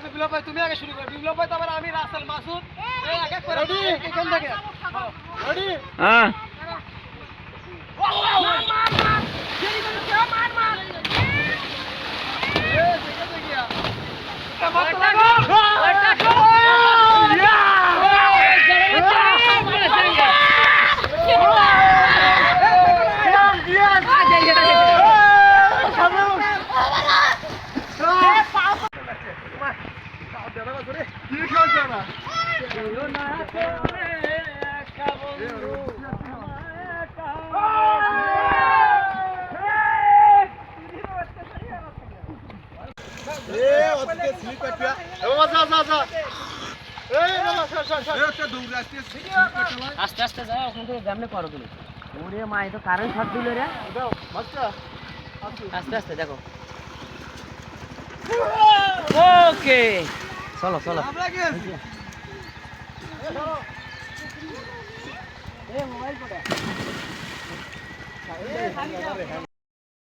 বিপ্লব ভাই তুমি আগে শুরু করো। বিপ্লব ভাই তারপরে আমি রাসেল মাসুদ এক এক করে এখান থেকে রেডি হ্যাঁ। আস্তে আস্তে যাও ওখান থেকে কেমনে করো তুমি। ওরে মা তো কারেন্ট শট দিল রে। আস্তে আস্তে দেখো। ওকে চলো চলো। মোবাইল